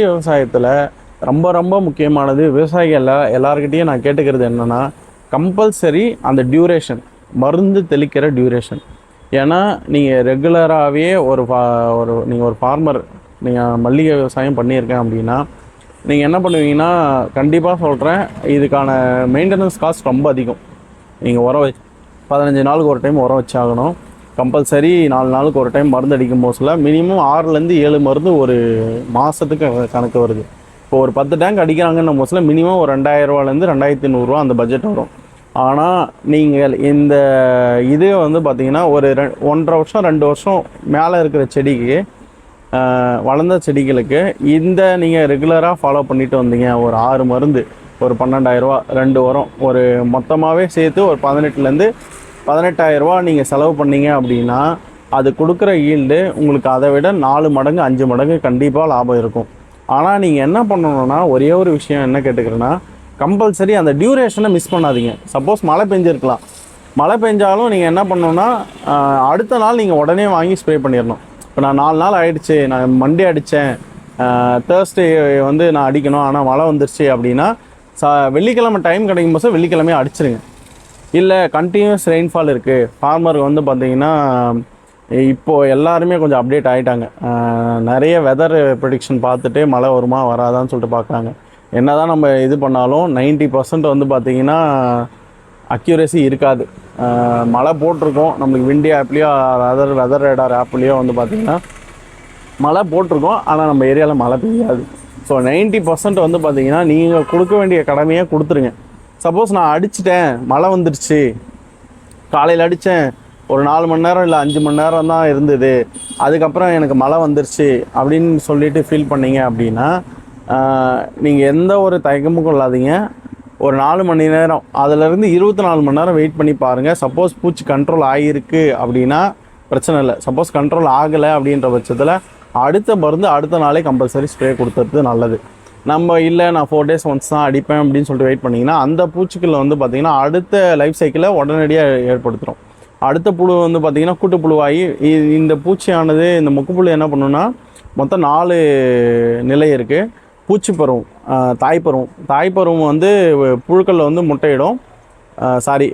விவசாயத்தில் ரொம்ப ரொம்ப முக்கியமானது விவசாயிகள் எல்லா எல்லாருக்கிட்டையும் நான் கேட்டுக்கிறது என்னென்னா கம்பல்சரி அந்த டியூரேஷன் மருந்து தெளிக்கிற டியூரேஷன் ஏன்னா நீங்கள் ரெகுலராகவே ஒரு ஃபா ஒரு நீங்கள் ஒரு ஃபார்மர் நீங்கள் மல்லிகை விவசாயம் பண்ணியிருக்கேன் அப்படின்னா நீங்கள் என்ன பண்ணுவீங்கன்னா கண்டிப்பாக சொல்கிறேன் இதுக்கான மெயின்டெனன்ஸ் காஸ்ட் ரொம்ப அதிகம். நீங்கள் உரம் வச்சு பதினஞ்சு நாளுக்கு ஒரு டைம் உரம் வச்சாகணும். கம்பல்சரி நாலு நாளுக்கு ஒரு டைம் மருந்து அடிக்கும் போதுல மினிமம் ஆறுலேருந்து ஏழு மருந்து ஒரு மாதத்துக்கு கணக்கு வருது. இப்போ ஒரு பத்து டேங்க் அடிக்கிறாங்கன்னு போதுல மினிமம் ஒரு ரெண்டாயிரரூவாலேருந்து ரெண்டாயிரத்தி நூறுரூவா அந்த பட்ஜெட் வரும். ஆனால் நீங்கள் இந்த இது வந்து பார்த்திங்கன்னா ஒரு ரெ ஒன்றரை வருஷம் ரெண்டு வருஷம் மேலே இருக்கிற செடிக்கு வளர்ந்த செடிகளுக்கு இந்த நீங்கள் ரெகுலராக ஃபாலோ பண்ணிட்டு வந்தீங்க. ஒரு ஆறு மருந்து ஒரு பன்னெண்டாயிரரூவா ரெண்டு வரும். ஒரு மொத்தமாகவே சேர்த்து ஒரு பதினெட்டுலேருந்து பதினெட்டாயிரரூவா நீங்கள் செலவு பண்ணீங்க அப்படின்னா அது கொடுக்குற ஈல்டு உங்களுக்கு அதை விட நாலு மடங்கு அஞ்சு மடங்கு கண்டிப்பாக லாபம் இருக்கும். ஆனால் நீங்கள் என்ன பண்ணணும்னா ஒரே ஒரு விஷயம் என்ன கேட்டுக்கிறேன்னா கம்பல்சரி அந்த டியூரேஷனை மிஸ் பண்ணாதீங்க. சப்போஸ் மழை பெஞ்சிருக்கலாம். மழை பெஞ்சாலும் நீங்கள் என்ன பண்ணணும்னா அடுத்த நாள் நீங்கள் உடனே வாங்கி ஸ்ப்ரே பண்ணிடணும். இப்போ நான் நாலு நாள் ஆயிடுச்சு நான் மண்டே அடித்தேன் தேர்ஸ்டே வந்து நான் அடிக்கணும் ஆனால் மழை வந்துருச்சு அப்படின்னா ச வெள்ளிக்கிழமை டைம் கிடைக்கும் போது வெள்ளிக்கிழமையே அடிச்சிருங்க. இல்லை கண்டினியூஸ் ரெயின்ஃபால் இருக்குது ஃபார்மருக்கு வந்து பார்த்தீங்கன்னா இப்போது எல்லாருமே கொஞ்சம் அப்டேட் ஆகிட்டாங்க நிறைய வெதர் ப்ரிடிக்ஷன் பார்த்துட்டு மழை வருமா வராதான்னு சொல்லிட்டு பார்க்குறாங்க என்னதான் நம்ம இது பண்ணாலும் 90% பர்சன்ட் வந்து பார்த்திங்கன்னா அக்யூரசி இருக்காது. மழை போட்டிருக்கோம். நம்மளுக்கு விண்டி ஆப்லேயோ அதர் வெதர் ரேடார் ஆப்லேயோ வந்து பார்த்திங்கன்னா மழை போட்டிருக்கோம். ஆனால் நம்ம ஏரியாவில் மழை பெய்யாது. ஸோ 90% பர்சன்ட் வந்து பார்த்திங்கன்னா நீங்கள் கொடுக்க வேண்டிய கடமையை கொடுத்துருங்க. சப்போஸ் நான் அடிச்சிட்டேன் மழை வந்துடுச்சு. காலையில் அடித்தேன் ஒரு நாலு மணி நேரம் இல்லை அஞ்சு மணி நேரம் தான் இருந்தது. அதுக்கப்புறம் எனக்கு மழை வந்துருச்சு அப்படின்னு சொல்லிட்டு ஃபீல் பண்ணீங்க அப்படின்னா நீங்கள் எந்த ஒரு தயக்கமும் கொள்ளாதீங்க. ஒரு நாலு மணி நேரம் அதுலேருந்து இருபத்தி நாலு மணி நேரம் வெயிட் பண்ணி பாருங்கள் சப்போஸ் பூச்சி கண்ட்ரோல் ஆகியிருக்கு அப்படின்னா பிரச்சனை இல்லை. சப்போஸ் கண்ட்ரோல் ஆகலை அப்படின்ற பட்சத்தில் அடுத்த மருந்து அடுத்த நாளே கம்பல்சரி ஸ்ப்ரே கொடுத்துறது நல்லது. நம்ம இல்லை நான் ஃபோர் டேஸ் ஒன்ஸ் தான் அடிப்பேன் அப்படின்னு சொல்லிட்டு வெயிட் பண்ணிங்கன்னா அந்த பூச்சிக்களை வந்து பார்த்திங்கன்னா அடுத்த லைஃப் சைக்கிளை உடனடியாக ஏற்படுத்துகிறோம் அடுத்த புழு வந்து பார்த்திங்கன்னா கூட்டு புழுவாகி இ- இந்த பூச்சியானது இந்த முக்குப்புழு என்ன பண்ணுன்னா மொத்தம் நாலு நிலை இருக்குது பூச்சி பருவம் தாய்ப்பருவம் தாய்ப்பருவம் வந்து புழுக்களில் வந்து முட்டையிடும். சாரி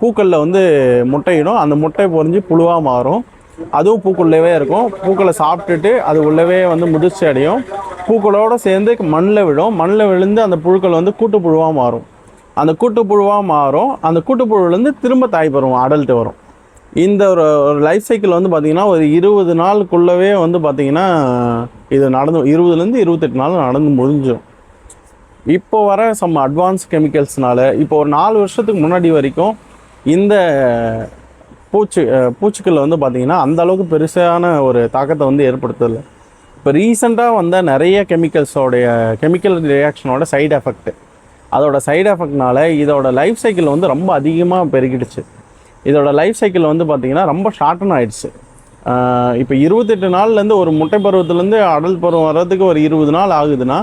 பூக்களில் வந்து முட்டையிடும். அந்த முட்டை பொறிஞ்சு புழுவாக மாறும். அதுவும் பூக்குள்ளவே இருக்கும். பூக்களை சாப்பிட்டுட்டு அது உள்ளவே வந்து முதிர்ச்சி அடையும். பூக்களோடு சேர்ந்து மண்ணில் விழும். மண்ணில் விழுந்து அந்த புழுக்கள் வந்து கூட்டுப்புழுவாக மாறும். அந்த கூட்டுப்புழுவாக மாறும். அந்த கூட்டுப்புழுலேருந்து திரும்ப தாய் பருவம் அடல்ட்டு வரும். இந்த ஒரு ஒரு லைஃப் சைக்கிள் வந்து பார்த்திங்கன்னா ஒரு இருபது நாளுக்குள்ளவே வந்து பார்த்திங்கன்னா இது நடந்து இருபதுலேருந்து இருபத்தெட்டு நாள் நடந்து முடிஞ்சிடும் இப்போ வர சம் அட்வான்ஸ் கெமிக்கல்ஸ்னால இப்போ ஒரு நாலு வருஷத்துக்கு முன்னாடி வரைக்கும் இந்த பூச்சி பூச்சிக்கல் வந்து பார்த்திங்கன்னா அந்த அளவுக்கு பெருசான ஒரு தாக்கத்தை வந்து ஏற்படுத்தலை. இப்போ ரீசெண்டாக வந்த நிறைய கெமிக்கல்ஸோடைய கெமிக்கல் ரியாக்ஷனோட சைடு எஃபெக்ட் அதோட சைடு எஃபெக்ட்னால இதோட லைஃப் சைக்கிள் வந்து ரொம்ப அதிகமாக பெருகிடுச்சு. இதோட லைஃப் சைக்கிள் வந்து பார்த்திங்கன்னா ரொம்ப ஷார்டன் ஆயிடுச்சு. இப்போ இருபத்தெட்டு நாள்லேருந்து ஒரு முட்டை பருவத்துலேருந்து அடல் பருவம் வர்றதுக்கு ஒரு இருபது நாள் ஆகுதுன்னா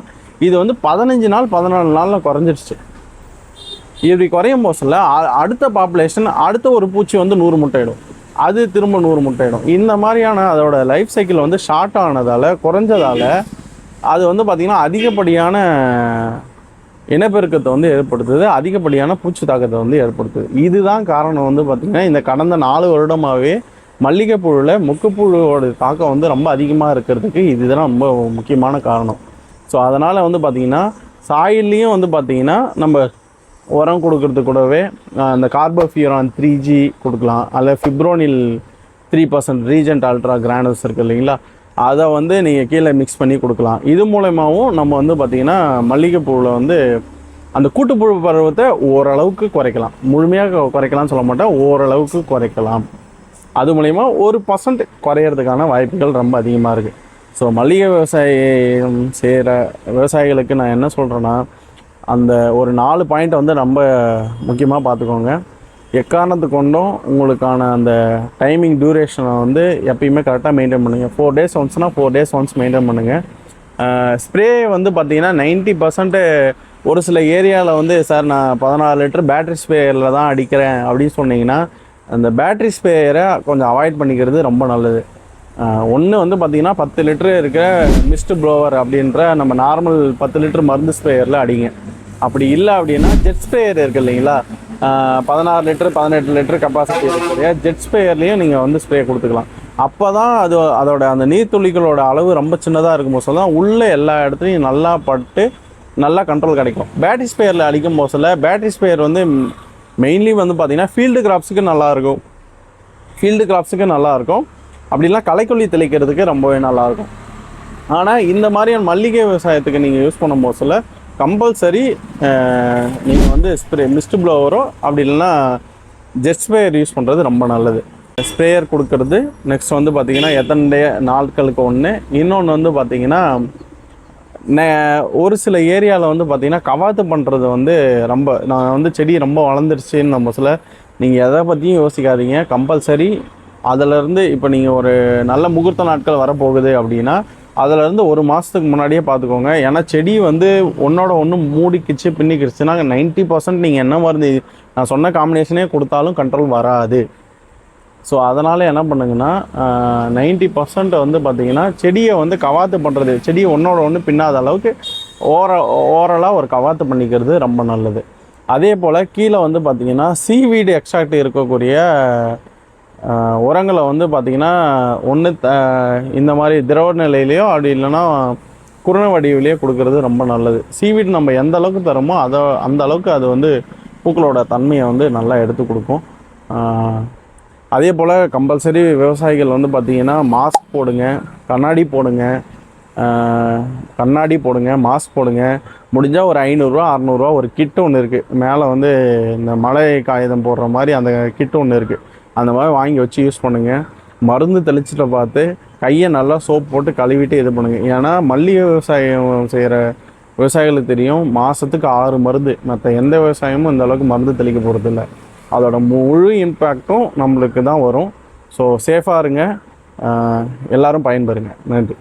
இது வந்து பதினஞ்சு நாள் பதினாலு நாளில் குறைஞ்சிடுச்சு. இப்படி குறையும் போசில் அடுத்த பாப்புலேஷன் அடுத்த ஒரு பூச்சி வந்து நூறு முட்டையிடும் அது திரும்ப நூறு முட்டையிடும். இந்த மாதிரியான அதோட லைஃப் சைக்கிள் வந்து ஷார்ட் ஆனதால் குறைஞ்சதால அது வந்து பார்த்திங்கன்னா அதிகப்படியான இனப்பெருக்கத்தை வந்து ஏற்படுத்துது. அதிகப்படியான பூச்சி தாக்கத்தை வந்து ஏற்படுத்துது. இதுதான் காரணம் வந்து பார்த்திங்கன்னா இந்த கடந்த நாலு வருடமாகவே மல்லிகைப்பூவில் முக்குப்புழுவோட தாக்கம் வந்து ரொம்ப அதிகமாக இருக்கிறதுக்கு இதுதான் ரொம்ப முக்கியமான காரணம். ஸோ அதனால் வந்து பார்த்திங்கன்னா சாயில்லையும் வந்து பார்த்திங்கன்னா நம்ம உரம் கொடுக்கறது கூடவே அந்த கார்போஃபியூரான் த்ரீ ஜி கொடுக்கலாம். அல்ல fipronil three percent Regent Ultra granules இருக்குது இல்லைங்களா? அதை வந்து நீங்கள் கீழே மிக்ஸ் பண்ணி கொடுக்கலாம். இது மூலயமாவும் நம்ம வந்து பார்த்திங்கன்னா மல்லிகைப்பூவில் வந்து அந்த கூட்டுப்புழு பருவத்தை ஓரளவுக்கு குறைக்கலாம். முழுமையாக குறைக்கலாம்னு சொல்ல மாட்டேன். ஓரளவுக்கு குறைக்கலாம். அது மூலயமா ஒரு பர்சன்ட் குறையிறதுக்கான வாய்ப்புகள் ரொம்ப அதிகமாக இருக்குது ஸோ மல்லிகை விவசாயம் செய்கிற விவசாயிகளுக்கு நான் என்ன சொல்கிறேன்னா அந்த ஒரு நாலு பாயிண்ட் வந்து ரொம்ப முக்கியமாக பார்த்துக்கோங்க. எக்காரணத்து கொண்டும் உங்களுக்கான அந்த டைமிங் டியூரேஷனை வந்து எப்பயுமே கரெக்டாக மெயின்டைன் பண்ணுங்கள் ஃபோர் டேஸ் ஒன்ஸ்னால் ஃபோர் டேஸ் ஒன்ஸ் மெயின்டைன் பண்ணுங்கள் ஸ்ப்ரே வந்து பார்த்தீங்கன்னா நைன்ட்டி பர்சன்ட்டு ஒரு சில ஏரியாவில் வந்து சார் நான் பதினாறு லிட்டர் பேட்டரி ஸ்ப்ரேயரில் தான் அடிக்கிறேன் அப்படின்னு சொன்னீங்கன்னா அந்த பேட்டரி ஸ்ப்ரேயரை கொஞ்சம் அவாய்ட் பண்ணிக்கிறது ரொம்ப நல்லது. ஒன்று வந்து பார்த்திங்கன்னா பத்து லிட்டரு இருக்கிற மிஸ்ட் ப்ளோவர் அப்படின்ற நம்ம நார்மல் பத்து லிட்டர் மருந்து ஸ்ப்ரேயரில் அடிங்க. அப்படி இல்லை அப்படின்னா ஜெட் ஸ்ப்ரேயர் இருக்கு இல்லைங்களா? பதினாறு லிட்டர் பதினெட்டு லிட்டர் கெப்பாசிட்டி இருக்கிற ஜெட் ஸ்ப்ரேயர்லேயும் நீங்கள் வந்து ஸ்ப்ரே கொடுத்துக்கலாம். அப்போ தான் அது அதோட அந்த நீர்த்துளிகளோட அளவு ரொம்ப சின்னதாக இருக்கும் போது தான் உள்ளே எல்லா இடத்துலையும் நல்லா பட்டு நல்லா கண்ட்ரோல் கிடைக்கும். பேட்டரி ஸ்பேயரில் அடிக்கும் போதில் பேட்டரி ஸ்பேயர் வந்து மெயின்லி வந்து பார்த்திங்கன்னா ஃபீல்டு கிராப்ஸுக்கு நல்லாயிருக்கும் ஃபீல்டு கிராப்ஸுக்கு நல்லாயிருக்கும் அப்படிலாம் களைக்கொல்லி தெளிக்கிறதுக்கு ரொம்பவே நல்லாயிருக்கும் ஆனால் இந்த மாதிரியான மல்லிகை விவசாயத்துக்கு நீங்கள் யூஸ் பண்ணும் போதில் கம்பல்சரி நீங்கள் வந்து ஸ்ப்ரே மிஸ்ட் ப்ளோவரோ அப்படி இல்லைன்னா ஜெட் ஸ்ப்ரேயர் யூஸ் பண்ணுறது ரொம்ப நல்லது. ஸ்ப்ரேயர் கொடுக்கறது. நெக்ஸ்ட் வந்து பார்த்திங்கன்னா எத்தனை டே நாட்களுக்கு ஒன்று இன்னொன்று வந்து பார்த்திங்கன்னா நே- ஒரு சில ஏரியாவில் வந்து பார்த்திங்கன்னா கவாத்து பண்ணுறது வந்து ரொம்ப நான் வந்து செடி ரொம்ப வளர்ந்துருச்சுன்னு நம்ம சில நீங்கள் எதை பற்றியும் யோசிக்காதீங்க. கம்பல்சரி அதிலேருந்து இப்போ நீங்கள் ஒரு நல்ல முகூர்த்த நாட்கள் வரப்போகுது அப்படின்னா அதிலேருந்து ஒரு மாதத்துக்கு முன்னாடியே பார்த்துக்கோங்க ஏன்னா செடி வந்து ஒன்றோட ஒன்று மூடிக்கிச்சு பின்னிக்கிடுச்சுன்னா நைன்ட்டி பர்சன்ட் நீங்கள் என்ன மருந்து நான் சொன்ன காம்பினேஷனே கொடுத்தாலும் கண்ட்ரோல் வராது. ஸோ அதனால் என்ன பண்ணுங்கன்னா நைன்ட்டி பர்சன்ட் வந்து பார்த்திங்கன்னா செடியை வந்து கவாத்து பண்ணுறது செடியை ஒன்றோட ஒன்று பின்னாத அளவுக்கு ஓர ஓரலாக ஒரு கவாத்து பண்ணிக்கிறது ரொம்ப நல்லது. அதே போல் கீழே வந்து பார்த்திங்கன்னா சீவீடு எக்ஸ்ட்ராக்ட் இருக்கக்கூடிய உரங்களை வந்து பார்த்திங்கன்னா ஒன்று இந்த மாதிரி திரவ நிலையிலையோ அப்படி இல்லைன்னா குருண வடிவிலையோ கொடுக்கறது ரொம்ப நல்லது. சீவிட் நம்ம எந்த அளவுக்கு தரோமோ அதை அந்த அளவுக்கு அது வந்து பூக்களோட தன்மையை வந்து நல்லா எடுத்து கொடுக்கும். அதே போல் கம்பல்சரி விவசாயிகள் வந்து பார்த்தீங்கன்னா மாஸ்க் போடுங்க கண்ணாடி போடுங்க கண்ணாடி போடுங்க மாஸ்க் போடுங்க. முடிஞ்சால் ஒரு ஐநூறுரூவா அறநூறுவா ஒரு கிட்டு ஒன்று இருக்குது மேலே வந்து இந்த மழை காகிதம் போடுற மாதிரி அந்த கிட்டு ஒன்று இருக்குது அந்த மாதிரி வாங்கி வச்சு யூஸ் பண்ணுங்கள் மருந்து தெளிச்சிட்ட பார்த்து கையை நல்லா சோப் போட்டு கழுவிட்டு இது பண்ணுங்கள் ஏன்னா மல்லிகை விவசாயம் செய்கிற விவசாயிகளுக்கு தெரியும் மாதத்துக்கு ஆறு மருந்து. மற்ற எந்த விவசாயமும் இந்த அளவுக்கு மருந்து தெளிக்க போகிறதில்ல அதோட முழு இம்பேக்டும் நம்மளுக்கு தான் வரும். ஸோ சேஃபாக இருங்க. எல்லோரும் பயன்பெறுங்க. நன்றி.